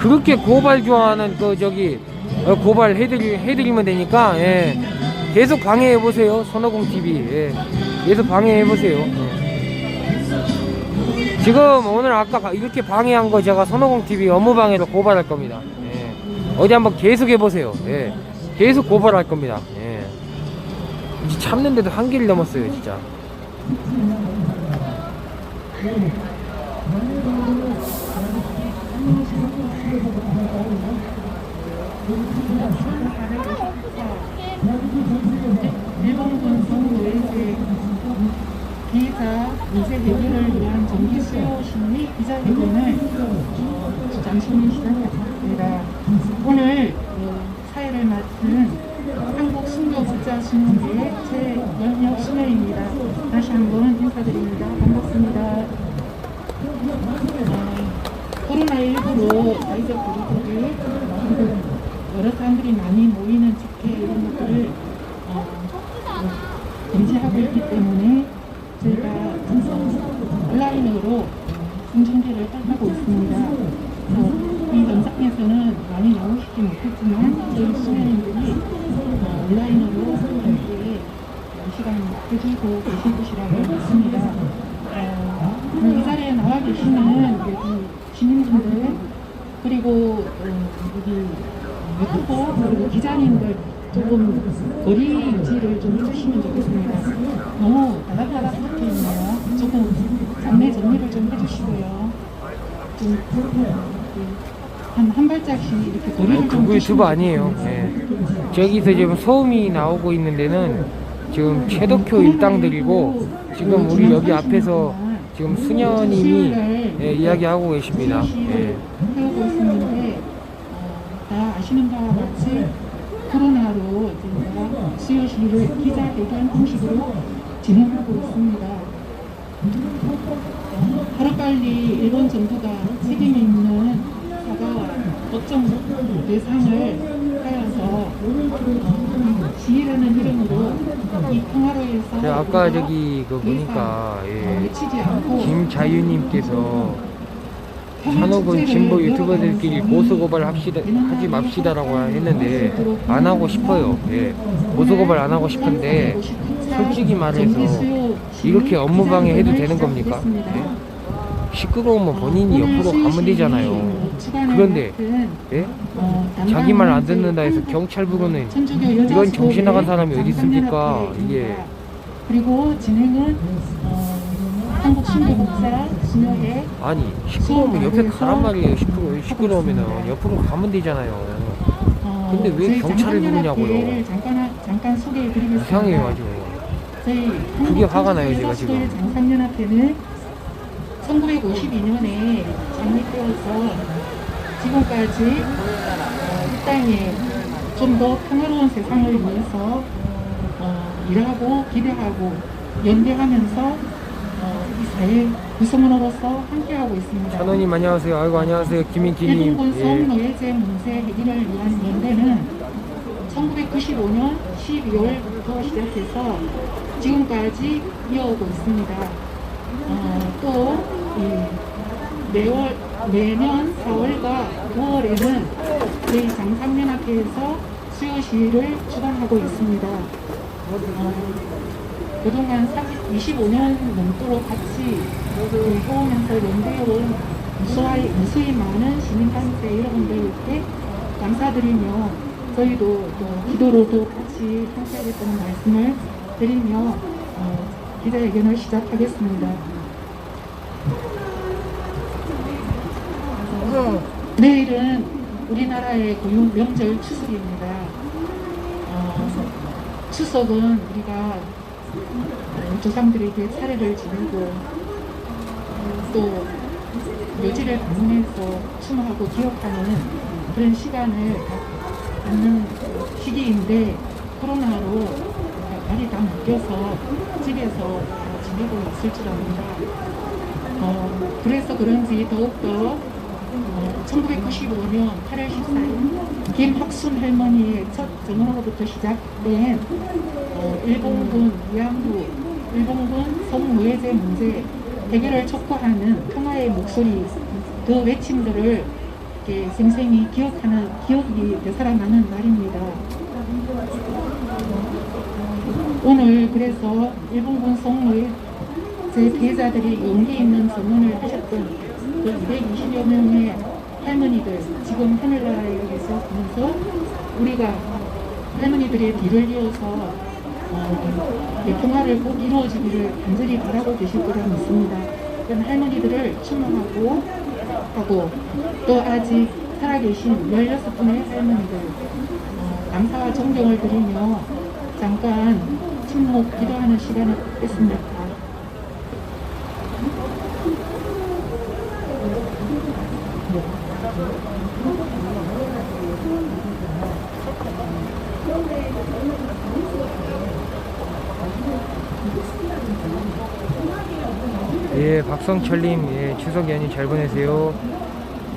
그렇게 고발 좋아하는 그 저기 어, 고발 해드리 해드리면 되니까 예. 계속 방해해 보세요 손오공 TV 예. 계속 방해해 보세요. 예. 지금 오늘 아까 바- 이렇게 방해한 거 제가 손오공 TV 업무 방해로 고발할 겁니다. 예. 어디 한번 계속 해 보세요. 예. 계속 고발할 겁니다. 예. 이제 참는데도 한계를 넘었어요, 진짜. 일본군 성노예제 기자 문제 해결을 위한 정기 수요 심리 기자회견을 어, 잠시 시작했습니다. 오늘 어, 사회를 맡은 한국 순교국자 신문회 최연혁 신혜입니다. 다시 한번 인사드립니다. 반갑습니다. 어, 코로나19로 사회적 거리두기 어, 여러 사람들이 많이 모이는 집회 이런 것들을 어, 어, 금지하고 있기 때문에 저희가 어, 온라인으로 공정제를 하고 있습니다. 그래서 이 영상에서는 많이 나오시지 못했지만 저희 수련님들이 어, 온라인으로 함께 시간 해주고 계실 것이라고 믿습니다. 어, 이 자리에 나와 계시는 여기 시민분들 그리고 어, 여기 유튜버 그리고 기자님들 조금 거리 유지를 좀 해주시면 좋겠습니다. 너무 다닥다닥 붙어 있네요. 조금 장내 정리를 좀 해주시고요. 좀 한, 거리를 좀 그거 유튜브 아니에요. 예. 저기서 지금 소음이 나오고 있는 데는 지금 최덕효 일당들이고 지금 우리 여기 앞에서 지금 수녀님이 예, 이야기하고 계십니다. 예. 해오고 있었는데 어, 다 아시는 바와 같이 코로나로 저희가 수요시를 기자회견 형식으로 진행하고 있습니다. 어, 하루빨리 일본 정부가 책임 있는 법정 대상을 하여서 어, 시위라는 이름으로 이 평화로에서 제가 네, 아까 저기 그 보니까 예. 않고 김자유님께서 산업은 진보 유튜버들끼리 고소고발 합시다 하지 맙시다라고 했는데 안 하고 싶어요. 예. 고소고발 안 하고 싶은데 솔직히 말해서 이렇게 업무 방해 해도 되는 겁니까? 예? 시끄러우면 본인이 옆으로 가면 되잖아요. 그런데 예? 자기 말 안 듣는다 해서 경찰 부르는 이런 정신 나간 사람이 어디 있습니까? 이게 그리고 진행은 어, 한국 신경공사 진영의 아니 시끄러우면 옆에 가란 말이에요. 시끄러 시끄러우면은 옆으로 가면 되잖아요. 어, 근데 왜 경찰을 부르냐고요? 장관연합회를 잠깐 잠깐 소개해드리겠습니다. 이상해요 아주. 그게 화가 나요, 제가 지금. 장상연합회는 1952년에 창립되어서 지금까지 어, 이 땅에 좀 더 평화로운 세상을 위해서 어, 일하고 기대하고 연대하면서 어, 이 사회 구성원으로서 함께하고 있습니다. 찬호님 안녕하세요. 아이고 안녕하세요. 김민기님. 일본군 예. 성노예제 문제 해결을 위한 연대는 1995년 12월부터 시작해서 지금까지 이어오고 있습니다. 어, 또 이, 매월 매년 4월과 9월에는 저희 장상연합회에서 수요 시위를 주관하고 있습니다. 어, 그동안 30, 25년 넘도록 같이 그 해오면서 연대해온 무수히, 무수히 많은 시민단체 여러분들께 감사드리며 저희도 또 기도로도 같이 함께하겠다는 말씀을 드리며 어, 기자회견을 시작하겠습니다. 내일은 우리나라의 고유 명절 추석입니다. 어, 추석은 우리가 어, 조상들에게 차례를 지내고 어, 또 묘지를 방문해서 추모하고 기억하는 그런 시간을 갖는 시기인데 코로나로 날이 다 묶여서 집에서 다 지내고 있을 줄 압니다. 어, 그래서 그런지 더욱더 어, 1995년 8월 14일 김학순 할머니의 첫 전화로부터 시작된 어, 일본군 위안부, 일본군 성노예제 문제 해결을 촉구하는 평화의 목소리 그 외침들을 생생히 기억하는 기억이 되살아나는 날입니다. 오늘 그래서 일본군 성노예 제 피해자들이 용기 있는 선언을 하셨던 그 220여 명의 할머니들 지금 하늘나라에 여기서 보면서 우리가 할머니들의 뒤를 이어서 어, 이 평화를 꼭 이루어지기를 간절히 바라고 계실 거라 믿습니다. 할머니들을 추모하고 하고 또 아직 살아계신 16분의 할머니들 어, 감사와 존경을 드리며 잠깐 침묵 기도하는 시간을 갖겠습니다. 예, 박성철님, 예, 추석 연휴 잘 보내세요.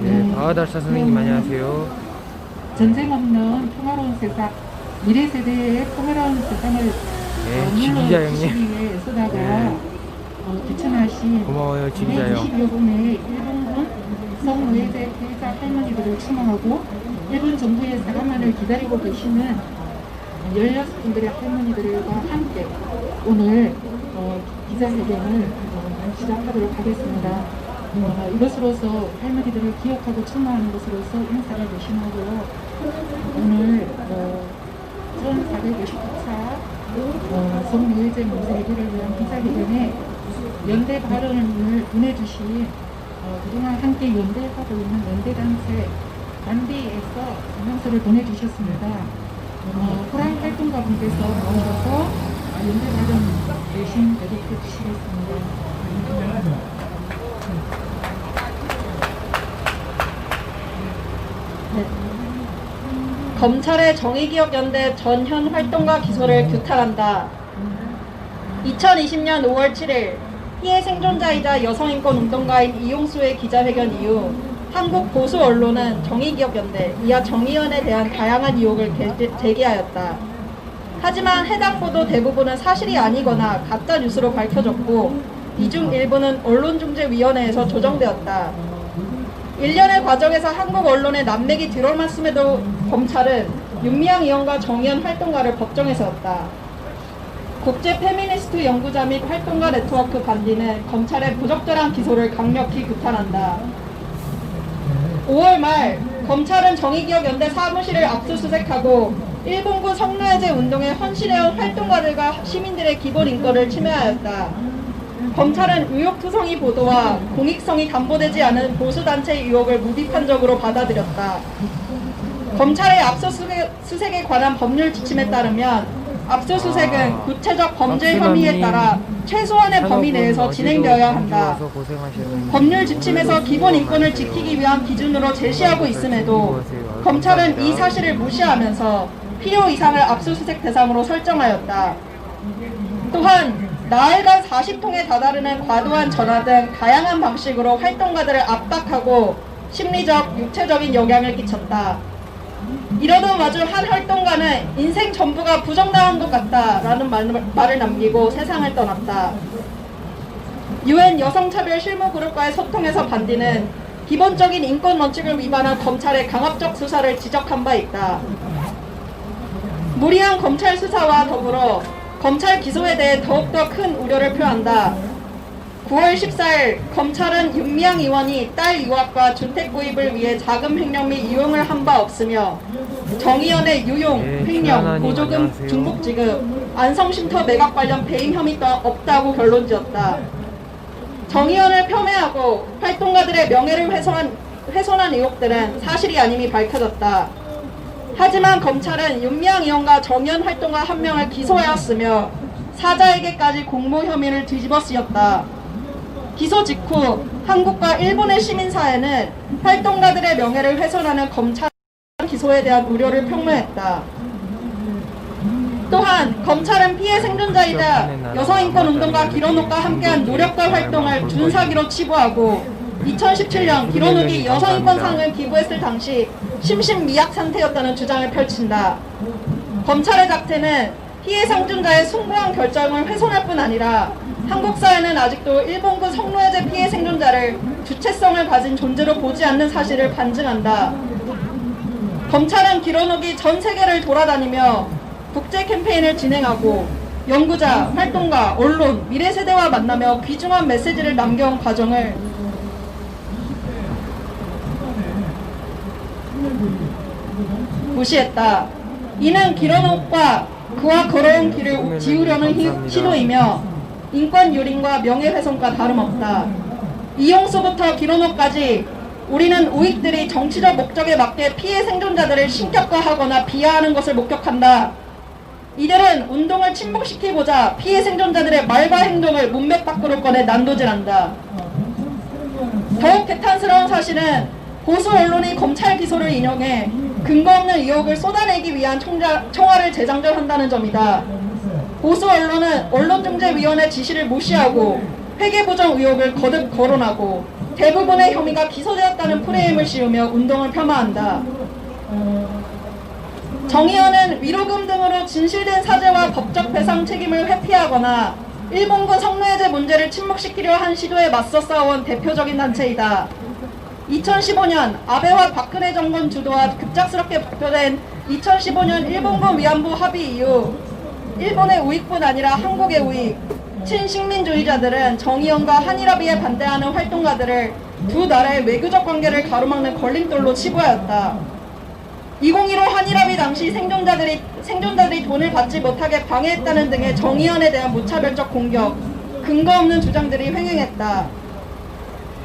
예, 네. 바하달사 선생님 안녕하세요. 전쟁 없는 평화로운 세상, 미래 세대의 평화로운 세상을 예, 어, 지기자 형님. 위해 애쓰다가 네. 어, 고마워요, 지기자 형. 220여 분의 일본군 성노예대 피해자 할머니들을 추모하고 일본 정부의 사과만을 기다리고 계시는 16분들의 할머니들과 함께 오늘 어, 기자회견을 어, 시작하도록 하겠습니다. 어, 이것으로서 할머니들을 기억하고 추모하는 것으로서 인사를 대신하고요. 오늘 어, 1454 어, 성노예제 문제 해결을 위한 기자회견에 연대 발언을 보내주신 어, 그동안 함께 연대하고 있는 연대단체 단비에서 성명서를 보내주셨습니다. 어, 호랑 활동가 분께서 나오셔서 연대 발언 대신 대독해 주시겠습니다. 네. 검찰의 정의기억연대 전현 활동가 기소를 규탄한다. 2020년 5월 7일 피해 생존자이자 여성인권 운동가인 이용수의 기자회견 이후 한국 보수 언론은 정의기억연대, 이하 정의연에 대한 다양한 의혹을 게- 제기하였다. 하지만 해당 보도 대부분은 사실이 아니거나 가짜 뉴스로 밝혀졌고 이 중 일부는 언론중재위원회에서 조정되었다. 일련의 과정에서 한국 언론의 난맥이 드러났음에도 검찰은 윤미향 의원과 정의연 활동가를 법정에 세웠다. 국제 페미니스트 연구자 및 활동가 네트워크 반디는 검찰의 부적절한 기소를 강력히 규탄한다. 5월 말 검찰은 정의기억연대 사무실을 압수수색하고 일본군 성노예제 운동에 헌신해온 활동가들과 시민들의 기본 인권을 침해하였다. 검찰은 의혹투성이 보도와 공익성이 담보되지 않은 보수단체의 의혹을 무비판적으로 받아들였다. 검찰의 압수수색에 관한 법률 지침에 따르면 압수수색은 아, 구체적 범죄 혐의에 따라 최소한의 범위 내에서 진행되어야 한다. 법률 지침에서 기본 인권을. 지키기 위한 기준으로 제시하고 있음에도 검찰은 이 사실을 무시하면서 필요 이상을 압수수색 대상으로 설정하였다. 또한 나흘간 40통에 다다르는 과도한 전화 등 다양한 방식으로 활동가들을 압박하고 심리적, 육체적인 영향을 끼쳤다. 이러던 와중 한 활동가는 인생 전부가 부정당한 것 같다라는 말- 말을 남기고 세상을 떠났다. 유엔 여성차별 실무그룹과의 소통에서 반디는 기본적인 인권 원칙을 위반한 검찰의 강압적 수사를 지적한 바 있다. 무리한 검찰 수사와 더불어 검찰 기소에 대해 더욱더 큰 우려를 표한다. 9월 14일 검찰은 윤미향 의원이 딸 유학과 주택 구입을 위해 자금 횡령 및 이용을 한 바 없으며 정의연의 유용, 예, 횡령, 보조금, 안녕하세요. 중복 지급, 안성쉼터 매각 관련 배임 혐의 또한 없다고 결론 지었다. 정의연을 폄훼하고 활동가들의 명예를 훼손한, 훼손한 의혹들은 사실이 아님이 밝혀졌다. 하지만 검찰은 윤미향 의원과 정의연 활동가 한 명을 기소하였으며 사자에게까지 공모 혐의를 뒤집어 쓰였다. 기소 직후 한국과 일본의 시민사회는 활동가들의 명예를 훼손하는 검찰 기소에 대한 우려를 표명했다. 또한 검찰은 피해 생존자이자 여성인권 운동가 기론옥과 함께한 노력과 활동을 준사기로 치부하고 2017년 기론옥이 여성인권상을 기부했을 당시 심신미약 상태였다는 주장을 펼친다. 검찰의 작태는 피해 생존자의 숭고한 결정을 훼손할 뿐 아니라 한국 사회는 아직도 일본군 성노예제 피해 생존자를 주체성을 가진 존재로 보지 않는 사실을 반증한다. 검찰은 기러노기 전 세계를 돌아다니며 국제 캠페인을 진행하고 연구자, 활동가, 언론, 미래 세대와 만나며 귀중한 메시지를 남겨온 과정을 무시했다. 이는 기러노과 그와 걸어온 길을 지우려는 히- 감사합니다. 시도이며 인권 유린과 명예훼손과 다름없다. 이용수부터 기러노까지 우리는 우익들이 정치적 목적에 맞게 피해 생존자들을 신격화하거나 비하하는 것을 목격한다. 이들은 운동을 침묵시키고자 피해 생존자들의 말과 행동을 문맥 밖으로 꺼내 난도질한다. 더욱 개탄스러운 사실은 보수 언론이 검찰 기소를 인용해 근거 없는 의혹을 쏟아내기 위한 총자, 청와를 재장전한다는 점이다. 보수 언론은 언론중재위원회 지시를 무시하고 회계부정 의혹을 거듭 거론하고 대부분의 혐의가 기소되었다는 프레임을 씌우며 운동을 폄하한다. 정의원은 위로금 등으로 진실된 사죄와 법적 배상 책임을 회피하거나 일본군 성노예제 문제를 침묵시키려 한 시도에 맞서 싸워온 대표적인 단체이다. 2015년 아베와 박근혜 정권 주도와 급작스럽게 발표된 2015년 일본군 위안부 합의 이후 일본의 우익뿐 아니라 한국의 우익, 친식민주의자들은 정의연과 한일합의에 반대하는 활동가들을 두 나라의 외교적 관계를 가로막는 걸림돌로 치부하였다. 2015 한일합의 당시 생존자들이 생존자들이 돈을 받지 못하게 방해했다는 등의 정의연에 대한 무차별적 공격, 근거 없는 주장들이 횡행했다.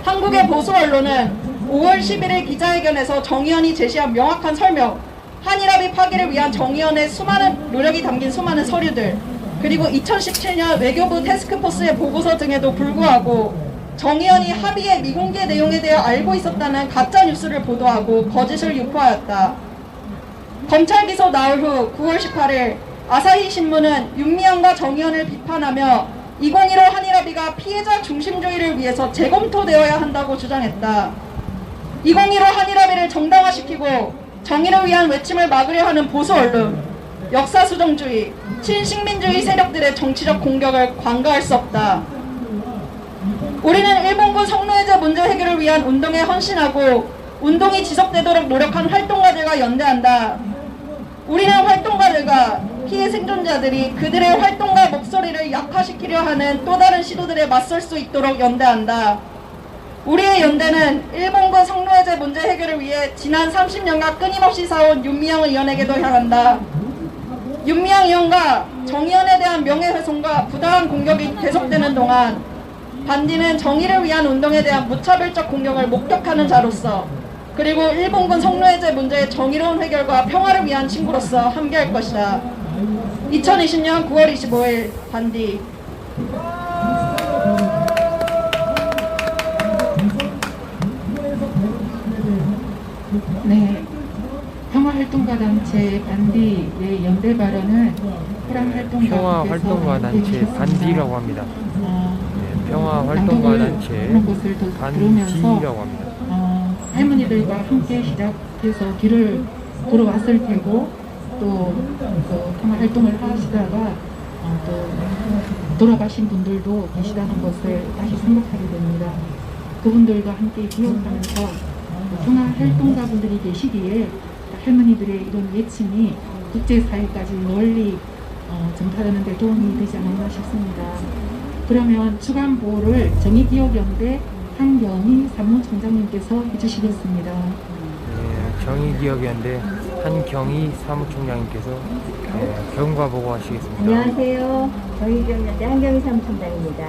한국의 보수 언론은 5월 11일 기자회견에서 정의연이 제시한 명확한 설명, 한일합의 파기를 위한 정의연의 수많은 노력이 담긴 수많은 서류들, 그리고 2017년 외교부 테스크포스의 보고서 등에도 불구하고 정의연이 합의의 미공개 내용에 대해 알고 있었다는 가짜 뉴스를 보도하고 거짓을 유포하였다. 검찰 기소 나올 후 9월 18일 아사히 신문은 윤미향과 정의연을 비판하며 2015 한일합의가 피해자 중심주의를 위해서 재검토되어야 한다고 주장했다. 2015 한일합의를 정당화시키고 정의를 위한 외침을 막으려 하는 보수 언론, 역사 수정주의, 친식민주의 세력들의 정치적 공격을 관가할 수 없다. 우리는 일본군 성노예제 문제 해결을 위한 운동에 헌신하고 운동이 지속되도록 노력한 활동가들과 연대한다. 우리는 활동가들과 피해 생존자들이 그들의 활동가 목소리를 약화시키려 하는 또 다른 시도들에 맞설 수 있도록 연대한다. 우리의 연대는 일본군 성노예제 문제 해결을 위해 지난 30년간 끊임없이 싸운 윤미향 의원에게도 향한다. 윤미향 의원과 정의연에 대한 명예훼손과 부당한 공격이 계속되는 동안 반디는 정의를 위한 운동에 대한 무차별적 공격을 목격하는 자로서 그리고 일본군 성노예제 문제의 정의로운 해결과 평화를 위한 친구로서 함께할 것이다. 2020년 9월 25일 반디 활동가 단체 반디의 연대 발언은 평화활동가 평화 활동가 단체 반디라고 합니다. 어, 네, 평화 활동가 단체 반디라고 합니다. 어, 할머니들과 함께 시작해서 길을 걸어왔을 테고 또 그 평화 활동을 하시다가 어, 또 돌아가신 분들도 계시다는 것을 다시 생각하게 됩니다. 그분들과 함께 기억하면서 그 평화 활동가분들이 계시기에 할머니들의 이런 외침이 국제사회까지 널리 어, 전파되는 데 도움이 되지 않았나 싶습니다. 그러면 주간 보호를 정의기억연대 한경희 사무총장님께서 해주시겠습니다. 네, 정의기억연대 한경희 사무총장님께서 네, 경과 보고하시겠습니다. 안녕하세요. 정의경연대 한경희 사무총장입니다.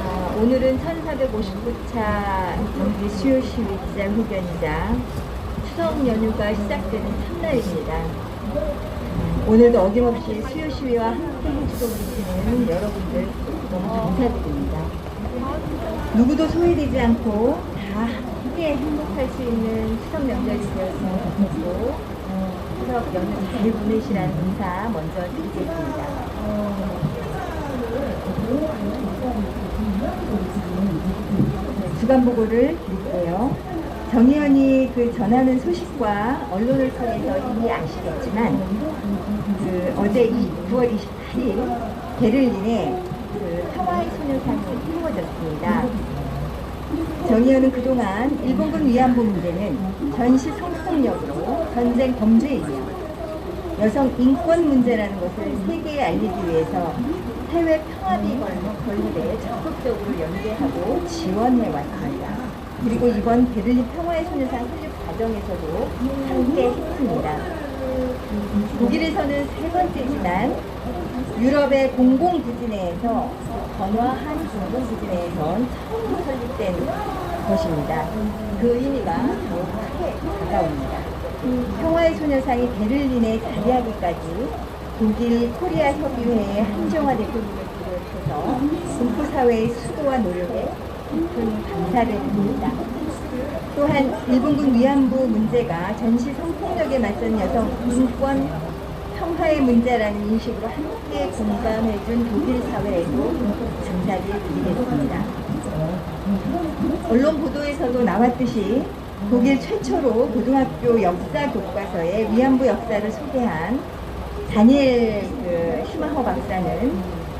아, 오늘은 1459차 경기 수요 시위 기자회견이자 추석 연휴가 시작되는 첫날입니다. 음, 오늘도 어김없이 수요 시위와 함께 해주고 계시는 여러분들 너무 감사드립니다. 누구도 소외되지 않고 다 함께 행복할 수 있는 추석 명절이 되었으면 좋겠고 추석 연휴 잘 보내시라는 인사 먼저 드리겠습니다. 주간 보고를 드릴게요. 정 의원이 그 전하는 소식과 언론을 통해서 이미 아시겠지만 그 어제 이 9월 28일 베를린에 그 평화의 소녀상이 세워졌습니다. 정 의원은 그동안 일본군 위안부 문제는 전시 성폭력으로 전쟁 범죄이며 여성 인권 문제라는 것을 세계에 알리기 위해서 해외 평화비 건립에 적극적으로 연계하고 지원해 왔습니다. 그리고 이번 베를린 평화의 소녀상 설립 과정에서도 함께 했습니다. 독일에서는 세 번째지만 유럽의 공공 부진회에서 번화한 공공 부진회에선 처음으로 설립된 것입니다. 그 의미가 더욱 크게 다가옵니다. 평화의 소녀상이 베를린에 자리하기까지 독일 코리아 협의회의 한정화 대표님을 비롯해서 동포사회의 수고와 노력에 깊은 감사를 드립니다. 또한 일본군 위안부 문제가 전시 성폭력에 맞선 여성 인권 평화의 문제라는 인식으로 함께 공감해준 독일 사회에도 감사를 드리겠습니다. 언론 보도에서도 나왔듯이 독일 최초로 고등학교 역사 교과서에 위안부 역사를 소개한 다니엘 그 슈마허 박사는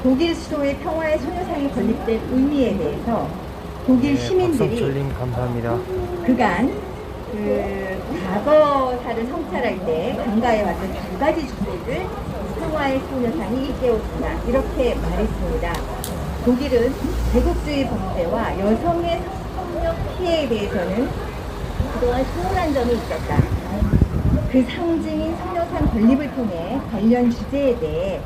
독일 수도의 평화의 소녀상이 건립된 의미에 대해서 독일 시민들이 박성철님 감사합니다. 그간 그 과거사를 성찰할 때 강가에 왔던 두 가지 주제를 평화의 소녀상이 일깨웠다 이렇게 말했습니다. 독일은 제국주의 범죄와 여성의 성폭력 피해에 대해서는 그동안 소홀한 점이 있었다. 그 상징인 소녀상 건립을 통해 관련 주제에 대해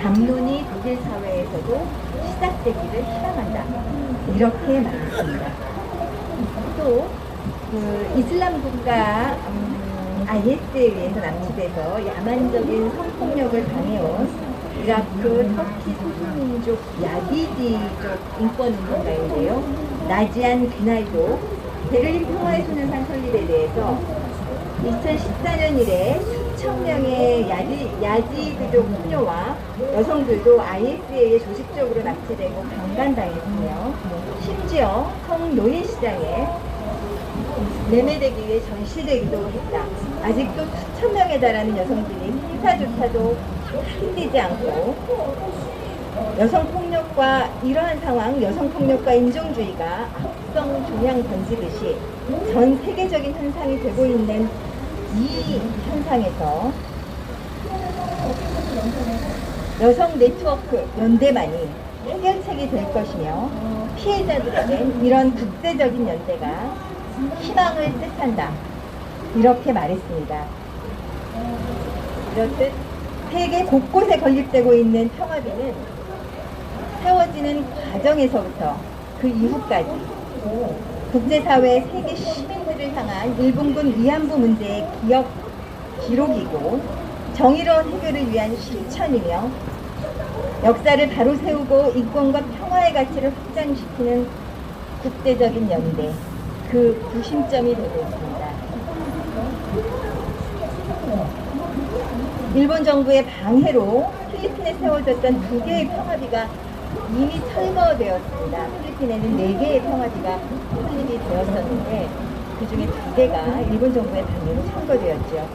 담론이 독일 사회에서도 시작되기를 희망한다. 이렇게 말했습니다. 또, 그 이슬람 국가 음, IS에 의해서 납치돼서 야만적인 성폭력을 당해온 이라크 터키 소수민족 야디디족 인권운동가인데요. 나지안 귀나이도 베를린 평화의 소년상 설립에 대해서 2014년 이래 수천 명의 야지, 야지드족 소녀와 여성들도 IS에 조직적으로 납치되고 강간당했으며 심지어 성노예 시장에 매매되기 위해 전시되기도 했다. 아직도 수천 명에 달하는 여성들이 행사조차도 확인되지 않고 여성 폭력과 이러한 상황, 여성 폭력과 인종주의가 악성 종양 던지듯이 전 세계적인 현상이 되고 있는 이 현상에서 여성 네트워크 연대만이 해결책이 될 것이며 피해자들에겐 이런 국제적인 연대가 희망을 뜻한다. 이렇게 말했습니다. 이렇듯 세계 곳곳에 건립되고 있는 평화비는 세워지는 과정에서부터 그 이후까지 국제사회 세계 시민들 을 향한 일본군 위안부 문제의 기억 기록이고 정의로운 해결을 위한 실천이며 역사를 바로 세우고 인권과 평화의 가치를 확장시키는 국제적인 연대 그 구심점이 되고 있습니다. 일본 정부의 방해로 필리핀에 세워졌던 두 개의 평화비가 이미 철거되었습니다. 필리핀에는 네 개의 평화비가 설립이 되었었는데 그 중에 두 개가 일본 정부의 방해로 철거되었죠.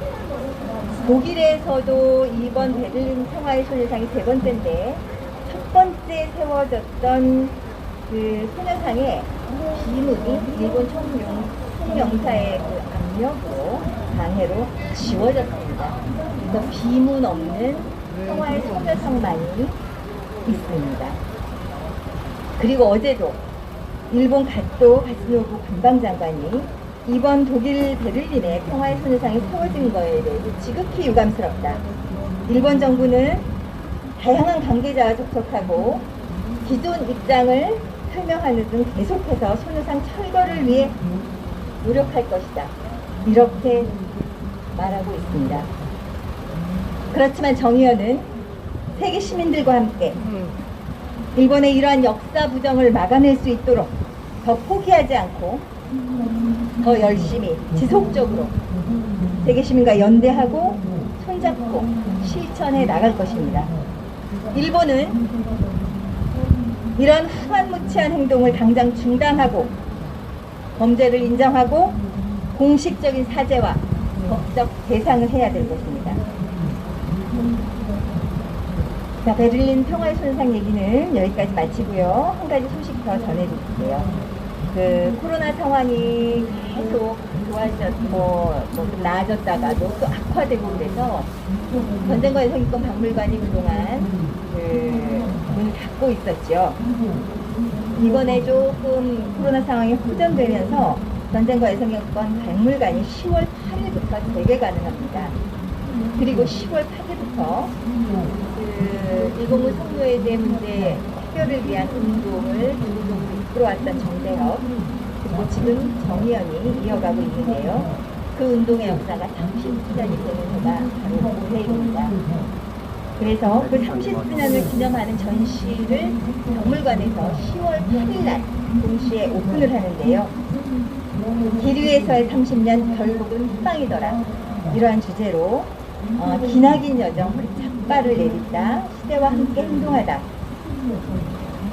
독일에서도 이번 베를린 평화의 소녀상이 세 번째인데 첫 번째 세워졌던 그 소녀상의 비문이 일본 총영, 총영사의 그 압력으로 방해로 지워졌습니다. 그래서 비문 없는 평화의 소녀상만이 있습니다. 그리고 어제도 일본 갓도 가스노부 관방장관이 이번 독일 베를린에 평화의 소녀상이 세워진 거에 대해서 지극히 유감스럽다. 일본 정부는 다양한 관계자와 접촉하고 기존 입장을 설명하는 등 계속해서 소녀상 철거를 위해 노력할 것이다. 이렇게 말하고 있습니다. 그렇지만 정 의원은 세계 시민들과 함께 일본의 이러한 역사 부정을 막아낼 수 있도록 더 포기하지 않고 더 열심히 지속적으로 세계 시민과 연대하고 손잡고 실천해 나갈 것입니다. 일본은 이런 후한무치한 행동을 당장 중단하고 범죄를 인정하고 공식적인 사죄와 법적 대상을 해야 될 것입니다. 자, 베를린 평화의 손상 얘기는 여기까지 마치고요. 한 가지 소식 더 전해드릴게요. 그 코로나 상황이 계속 좋아졌, 뭐, 나아졌다가도 또 악화되고 그래서 전쟁과 여성인권 박물관이 그동안 그 문을 닫고 있었죠. 이번에 조금 코로나 상황이 호전되면서 전쟁과 여성인권 박물관이 10월 8일부터 재개 가능합니다. 그리고 10월 8일부터 그 일본군 성노예제 문제 해결을 위한 운동을 이끌어왔던 정대협 그리고 지금 정의연이 이어가고 있는데요. 그 운동의 역사가 30주년이 되는 해가 바로 올해입니다. 그래서 그 30주년을 기념하는 전시를 박물관에서 10월 8일 날 동시에 오픈을 하는데요. 길 위에서의 30년 결국은 후방이더라. 이러한 주제로 어, 기나긴 여정 작발을 내딛다 시대와 함께 행동하다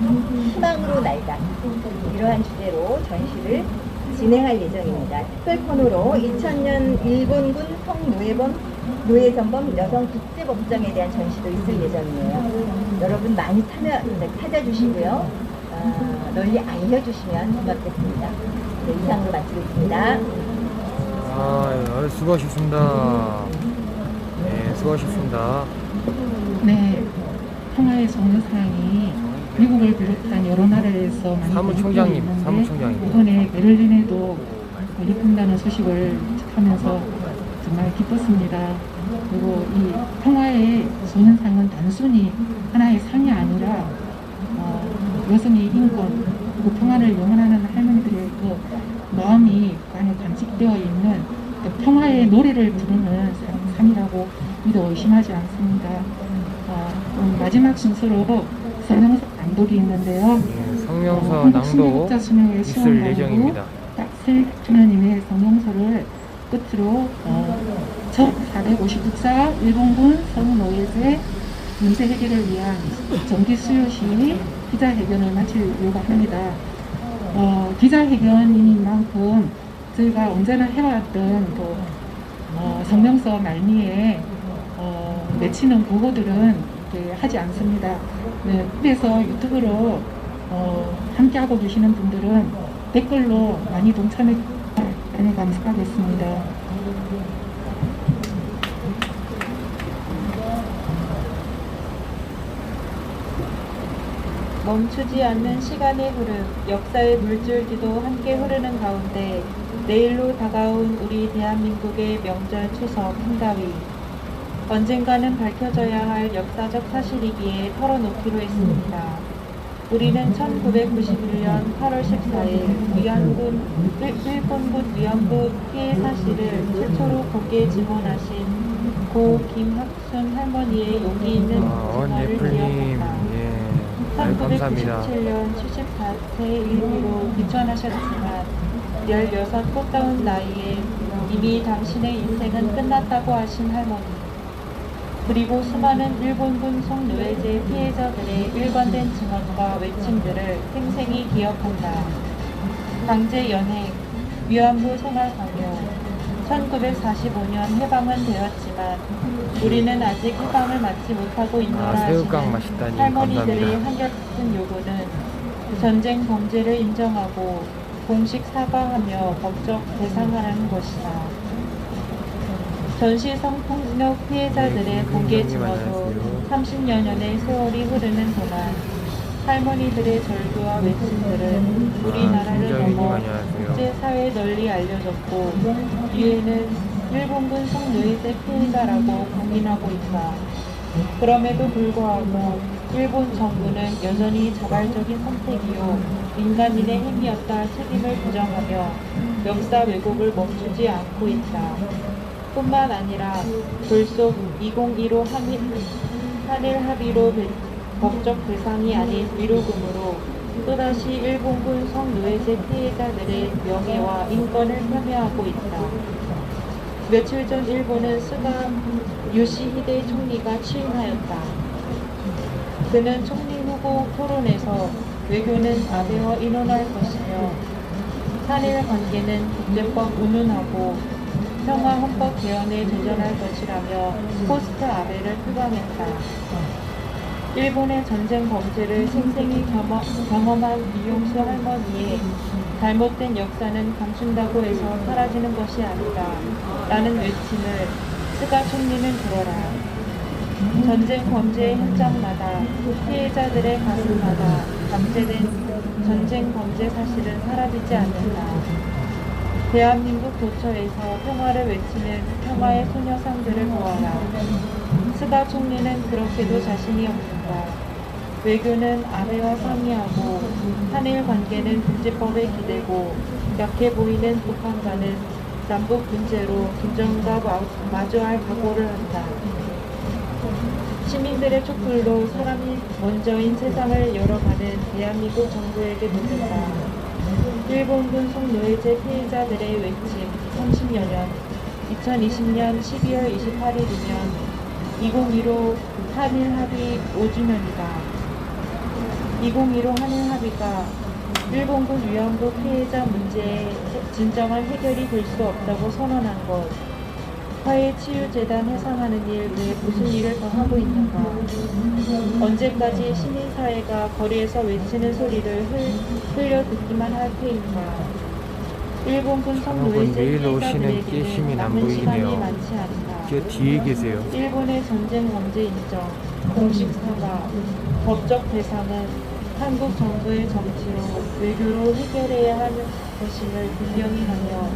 희망으로 날다 이러한 주제로 전시를 진행할 예정입니다. 특별 코너로 2000년 일본군 성노예범 노예전범 여성 국제법정에 대한 전시도 있을 예정이에요. 여러분 많이 참여 찾아주시고요. 어, 널리 알려주시면 고맙겠습니다. 네, 이상으로 마치겠습니다. 아, 수고하셨습니다. 네, 수고하셨습니다. 네, 평화의 son상이 미국을 비롯한 여러 나라에서 많이 사무총장님, 사무총장님. 이번에 베를린에도 입힌다는 소식을 하면서 정말 기뻤습니다. 그리고 이 평화의 son상은 단순히 하나의 상이 아니라 어, 여성의 인권 그리고 평화를 영원하는 할머니들의 그 마음이 안에 간직되어 있는 그 평화의 노래를 부르는 상- 상이라고 믿어 의심하지 않습니다. 어, 음, 마지막 순서로 성명서 낭독이 있는데요. 네, 어, 성명서 한국 낭독 있을 예정입니다. 딱세 주년님의 성명서를 끝으로 어, 첫 456사 일본군 성노예제 문제 해결을 위한 정기 수요 시 기자회견을 마치려고 합니다. 어, 기자회견인 만큼 저희가 언제나 해왔던 그, 어, 성명서 말미에 어, 맺히는 보고들은 이렇게 하지 않습니다. 네, 그래서 유튜브로 어, 함께 하고 계시는 분들은 댓글로 많이 동참해 주시면 감사하겠습니다. 멈추지 않는 시간의 흐름, 역사의 물줄기도 함께 흐르는 가운데 내일로 다가온 우리 대한민국의 명절 추석 한가위. 언젠가는 밝혀져야 할 역사적 사실이기에 털어놓기로 했습니다. 우리는 1991년 8월 14일 위안군, 일- 일본군 위안부 피해 사실을 최초로 공개 증언하신 고 김학순 할머니의 용기 있는 아, 증언을 기억한다. 예, 아유, 감사합니다. 1997년 74세 일기로 귀천하셨지만 16 꽃다운 나이에 이미 당신의 인생은 끝났다고 하신 할머니. 그리고 수많은 일본군 성노예제 피해자들의 일관된 증언과 외침들을 생생히 기억한다. 강제 연행, 위안부 생활 강요. 1945년 해방은 되었지만 우리는 아직 해방을 맞지 못하고 있노라 아, 하시는 맛있다니 할머니들의. 한결같은 요구는 전쟁 범죄를 인정하고 공식 사과하며 법적 대상하라는 것이다. 전시 성폭력 피해자들의 네, 공개 증언으로 안녕하세요. 30여 년의 세월이 흐르는 동안 할머니들의 절규와 외침들은 우리나라를 아, 팀장님 넘어. 국제사회에 널리 알려졌고 뒤에는 일본군 성노예제 피해자라고 공인하고 있다. 그럼에도 불구하고 일본 정부는 여전히 자발적인 선택이요 민간인의 행위였다 책임을 부정하며 역사 왜곡을 멈추지 않고 있다. 뿐만 아니라 불속 2015 한일, 한일 합의로 배- 법적 대상이 아닌 위로금으로 또다시 일본군 성노예제 피해자들의 명예와 인권을 폄훼하고 있다. 며칠 전 일본은 스가 요시히데 총리가 취임하였다. 그는 총리 후보 토론에서 외교는 아베와 의논할 것이며 한일 관계는 국제법 운운하고 평화 헌법 개헌에 도전할 것이라며 포스트 아베를 표방했다. 일본의 전쟁 범죄를 생생히 경험, 경험 한 이용수 할머니의 잘못된 역사는 감춘다고 해서 사라지는 것이 아니다. 라는 외침을 스가 총리는 들어라. 전쟁 범죄의 현장마다 피해자들의 가슴마다 감재된 전쟁 범죄 사실은 사라지지 않는다. 대한민국 도처에서 평화를 외치는 평화의 소녀상들을 보아라. 스가 총리는 그렇게도 자신이 없는다. 외교는 아베와 상의하고 한일 관계는 국제법에 기대고 약해 보이는 북한과는 남북 문제로 마- 마주할 각오를 한다. 시민들의 촛불로 사람이 먼저인 세상을 열어가는 대한민국 정부에게 묻는다. 일본군 송노예제 피해자들의 외침 30여 년, 2020년 12월 28일이면 2015 한일 합의 5주년이다. 2015 한일 합의가 일본군 위안부 피해자 문제의 진정한 해결이 될 수 없다고 선언한 것, 화해치유재단 해산하는 일 외에 무슨 일을 더 하고 있는가? 언제까지 시민사회가 거리에서 외치는 소리를 흘, 흘려 듣기만 할 테인가? 일본군 성노예제 매일 오시는 깨심이 안 남은 시간이 보이네요. 많지 않다. 저 뒤에 계세요. 일본의 전쟁 범죄 인정, 공식 사과, 법적 배상은 한국 정부의 정치로 외교로 해결해야 하는 것임을 분명히 하며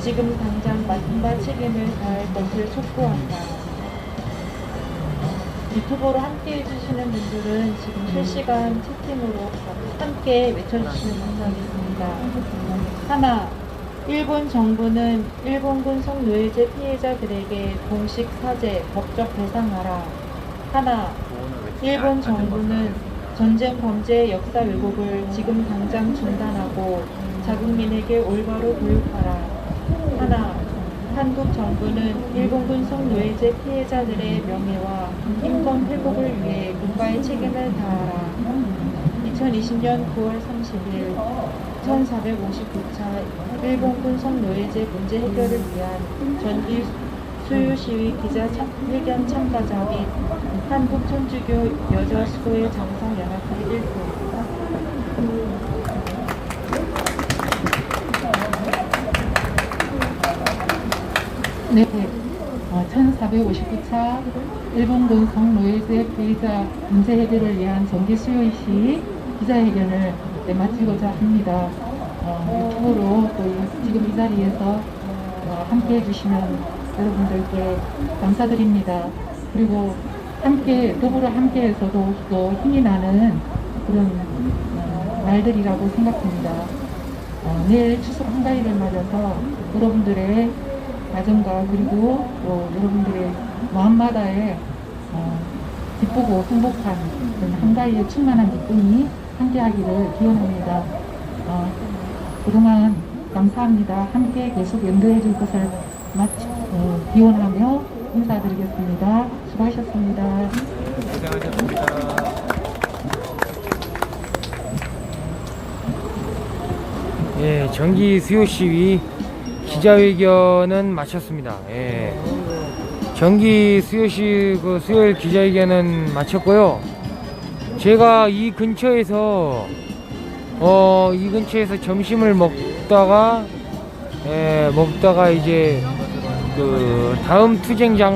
지금 당장 맡은 책임을 다할 것을 촉구한다. 유튜버로 함께 해주시는 분들은 지금 실시간 채팅으로 함께 외쳐주시면 감사하겠습니다. 하나, 일본 정부는 일본군 성노예제 피해자들에게 공식 사죄, 법적 배상하라. 하나, 일본 정부는 전쟁 범죄의 역사 왜곡을 지금 당장 중단하고 자국민에게 올바로 교육하라. 하나, 한국 정부는 일본군 성노예제 피해자들의 명예와 인권 회복을 위해 국가의 책임을 다하라. 2020년 9월 30일 1459차 일본군 성노예제 문제 해결을 위한 전기 수요 시위 기자 참, 회견 참가자 및 한국 천주교 여자 수도의 장성 연합회 1호 네, 어, 1459차 일본군 성노예제 피해자 문제 해결을 위한 정기 수요 시 기자회견을 네, 마치고자 합니다. 어, 유튜브로 또 이- 지금 이 자리에서 어, 함께 해주시면 여러분들께 감사드립니다. 그리고 함께 더불어 함께해서도 또 힘이 나는 그런 어, 말들이라고 생각합니다. 어, 내일 추석 한가위를 맞아서 여러분들의 가정과 그리고 또 여러분들의 마음마다에 어, 기쁘고 행복한 그런 한가위에 충만한 기쁨이 함께하기를 기원합니다. 어, 그동안 감사합니다. 함께 계속 연대해 줄 것을 마치, 어, 기원하며 인사드리겠습니다. 수고하셨습니다. 예, 정기 수요 시위 기자회견은 마쳤습니다. 예. 정기 수요 시, 그 수요일 기자회견은 마쳤고요. 제가 이 근처에서, 어, 이 근처에서 점심을 먹다가, 예, 먹다가 이제, 그, 다음 투쟁장